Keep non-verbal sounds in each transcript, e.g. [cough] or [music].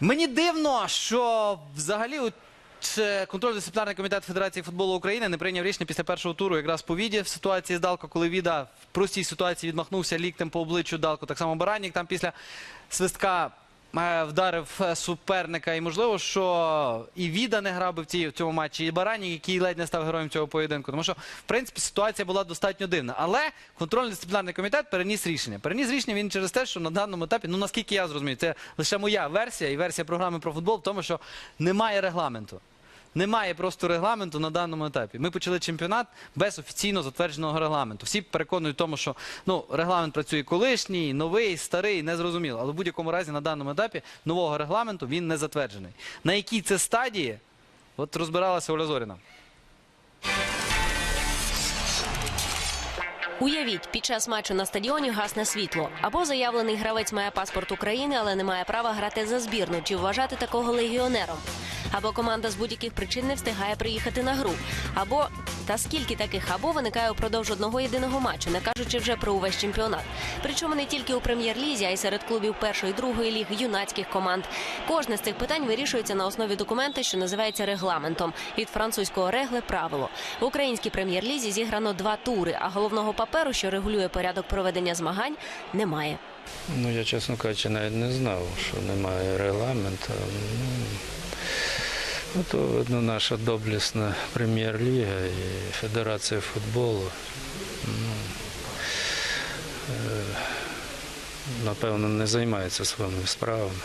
Мені дивно, що взагалі от, контрольно-дисциплінарний комітет Федерації футболу України не прийняв рішення після першого туру якраз по Віді в ситуації з Далко, коли Віда в простій ситуації відмахнувся ліктем по обличчю Далко. Так само Баранік там після свистка вдарив е, суперника. І можливо, що і Віда не грав би в, цій, в цьому матчі, і Баранік, який ледь не став героєм цього поєдинку. Тому що, в принципі, ситуація була достатньо дивна. Але контрольно-дисциплінарний комітет переніс рішення. Переніс рішення він через те, що на даному етапі, ну наскільки я зрозумію, це лише моя версія і версія програми про футбол в тому, що немає регламенту. Немає просто регламенту на даному етапі. Ми почали чемпіонат без офіційно затвердженого регламенту. Всі переконують в тому, що ну, регламент працює колишній, новий, старий, незрозуміло. Але в будь-якому разі на даному етапі нового регламенту він не затверджений. На якій це стадії, от розбиралася Оля Зоріна. Уявіть, під час матчу на стадіоні гасне світло. Або заявлений гравець має паспорт України, але не має права грати за збірну чи вважати такого легіонером. Або команда з будь-яких причин не встигає приїхати на гру. Або та скільки таких або виникає упродовж одного єдиного матчу, не кажучи вже про увесь чемпіонат. Причому не тільки у прем'єр-лізі, а й серед клубів першої другої ліг, юнацьких команд. Кожне з цих питань вирішується на основі документа, що називається регламентом. Від французького регле правило в українській прем'єр-лізі зіграно два тури, а головного паперу, що регулює порядок проведення змагань, немає. Ну, я, чесно кажучи, навіть не знав, що немає регламенту. Ну, ну наша доблісна прем'єр-ліга і Федерація футболу. Ну, е, напевно, не займається своїми справами,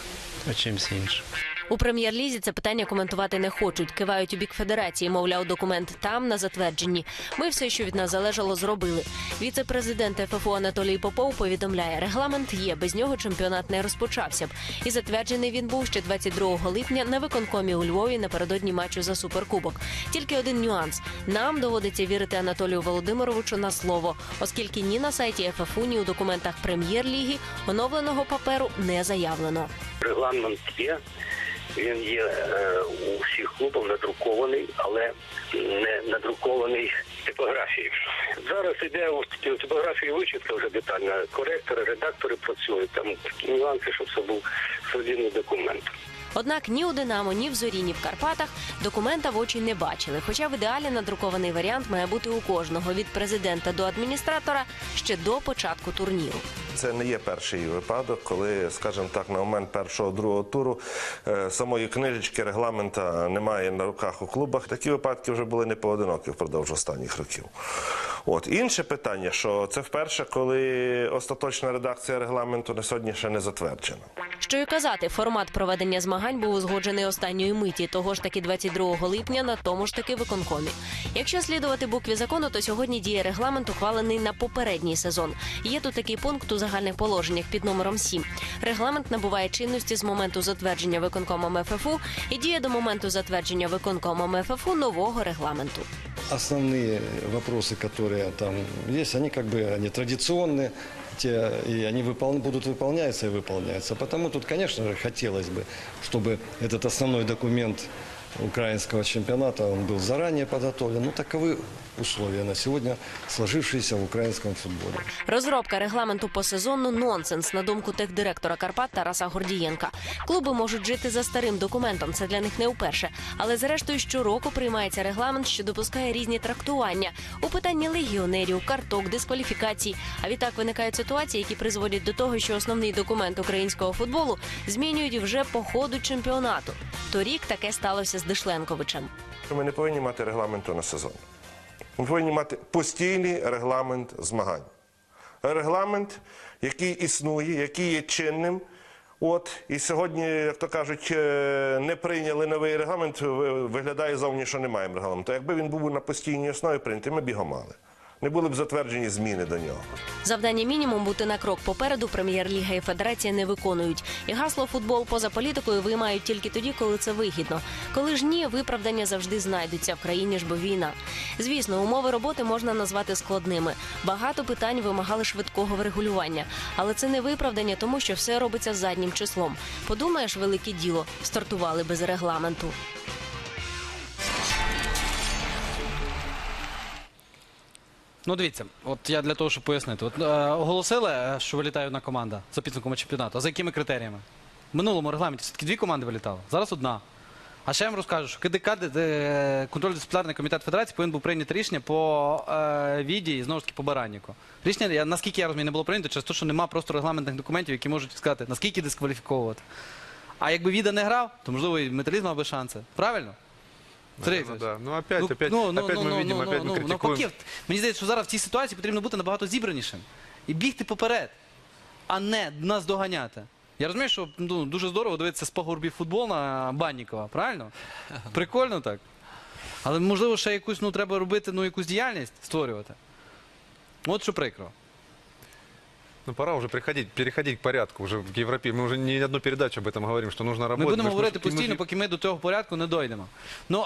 а чимось іншим. У прем'єр-лізі це питання коментувати не хочуть. Кивають у бік федерації, мовляв, документ там на затвердженні. Ми все, що від нас залежало, зробили. Віце-президент ФФУ Анатолій Попов повідомляє, регламент є. Без нього чемпіонат не розпочався б. І затверджений він був ще 22 липня на виконкомі у Львові напередодні матчу за суперкубок. Тільки один нюанс: нам доводиться вірити Анатолію Володимировичу на слово, оскільки ні на сайті ФФУ, ні у документах прем'єр-ліги оновленого паперу не заявлено. Регламент є. Він є е, у всіх клубах надрукований, але не надрукований типографією. Зараз іде у типографії вичітка вже детальна. Коректори, редактори працюють. Там такі нюанси, щоб це був солідний документ. Однак ні у Динамо, ні в Зорі, ні в Карпатах документа в очі не бачили. Хоча в ідеалі надрукований варіант має бути у кожного від президента до адміністратора ще до початку турніру. Це не є перший випадок, коли, скажімо так, на момент першого другого туру е, самої книжечки регламента немає на руках у клубах. Такі випадки вже були не поодинокі впродовж останніх років. От інше питання, що це вперше, коли остаточна редакція регламенту на сьогодні ще не затверджена. Що й казати, формат проведення змагань був узгоджений останньої миті, того ж таки 22 липня на тому ж таки виконкомі. Якщо слідувати букві закону, то сьогодні діє регламент, ухвалений на попередній сезон. Є тут такий пункт у загальних положеннях під номером 7. Регламент набуває чинності з моменту затвердження виконкомом ФФУ і діє до моменту затвердження виконкомом ФФУ нового регламенту. основные вопросы, которые там есть, они как бы они традиционные, те, и они выпол- будут выполняться и выполняться. Потому тут, конечно же, хотелось бы, чтобы этот основной документ украинского чемпионата, он был заранее подготовлен. Ну, таковы условия на сегодня, сложившиеся в украинском футболе. Розробка регламенту по сезону нонсенс, на думку техдиректора Карпат Тараса Гордієнка. Клуби можуть жити за старим документом, це для них не вперше. Але зрештою щороку приймається регламент, що допускає різні трактування у питанні легіонерів, карток, дискваліфікацій. А відтак виникають ситуації, які призводять до того, що основний документ українського футболу змінюють вже по ходу чемпіонату. Торік таке сталося з Дишленковичем. Ми не повинні мати регламенту на сезон. Ми повинні мати постійний регламент змагань. Регламент, який існує, який є чинним. От, і сьогодні, як то кажуть, е, не прийняли новий регламент, виглядає зовні, що немає регламенту. Якби він був на постійній основі прийнятий, ми б його мали. Не були б затверджені зміни до нього. Завдання мінімум бути на крок попереду прем'єр-ліга і федерація не виконують. І гасло футбол поза політикою виймають тільки тоді, коли це вигідно. Коли ж ні, виправдання завжди знайдуться в країні ж бо війна. Звісно, умови роботи можна назвати складними. Багато питань вимагали швидкого врегулювання, але це не виправдання, тому що все робиться заднім числом. Подумаєш, велике діло стартували без регламенту. Ну, дивіться, от я для того, щоб пояснити. От, е, оголосили, е, що вилітає одна команда за підсумками чемпіонату. А за якими критеріями? В минулому регламенті все-таки дві команди вилітали, зараз одна. А ще я вам розкажу, що КДК, е, контроль дисциплінарний комітет Федерації, повинен був прийняти рішення по е, віді і знову ж таки по Баранніку. Рішення, я- наскільки я розумію, не було прийнято через те, що немає просто регламентних документів, які можуть сказати, наскільки дискваліфіковувати. А якби Віда не грав, то можливо і металізм мав би шанси. Правильно? Сергій Наверное, Вікторович? да. Ну опять, опять, опять мы видим, опять мы критикуем. Навпаки, мені здається, що зараз в цій ситуації потрібно бути набагато зібранішим і бігти поперед, а не нас доганяти. Я розумію, що ну, дуже здорово дивитися з пагорбів футбол на Баннікова, правильно? [laughs] Прикольно так. Але можливо ще якусь ну, треба робити ну, якусь діяльність створювати. От що прикро. Ну пора уже приходить, переходить к порядку уже в Европе. Мы уже не одну передачу об этом говорим, что нужно Ми работать. будемо Мы ж- говорити мы ж- постійно, поки ми до цього порядку не дойдемо. Ну,